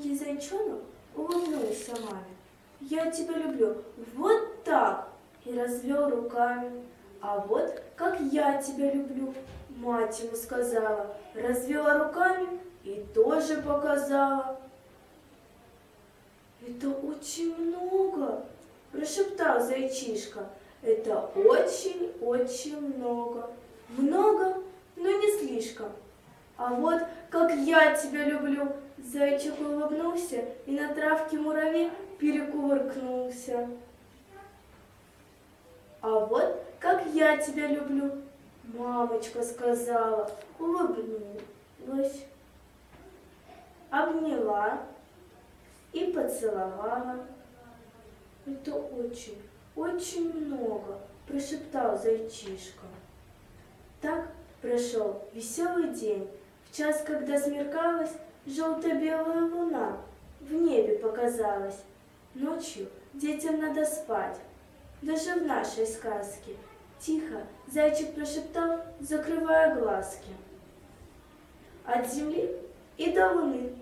маленький зайчонок улыбнулся маме. Я тебя люблю вот так и развел руками. А вот как я тебя люблю, мать ему сказала, развела руками и тоже показала. Это очень много, прошептал зайчишка. Это очень-очень много. Много, но не слишком. А вот как я тебя люблю, зайчик улыбнулся и на травке муравей перекувыркнулся. А вот как я тебя люблю, мамочка сказала, улыбнулась, обняла и поцеловала. Это очень, очень много, прошептал зайчишка. Так прошел веселый день. Час, когда смеркалась, желто-белая луна в небе показалась. Ночью детям надо спать, даже в нашей сказке. Тихо зайчик прошептал, закрывая глазки. От земли и до луны,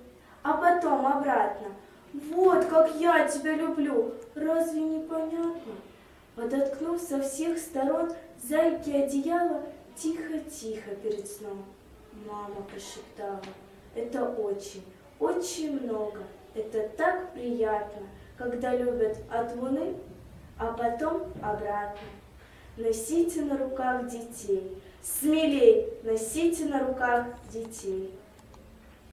а потом обратно. Вот как я тебя люблю, разве не понятно? Подоткнув со всех сторон зайки одеяло, тихо-тихо перед сном. Мама прошептала, это очень, очень много, это так приятно, когда любят от луны, а потом обратно. Носите на руках детей, смелей носите на руках детей.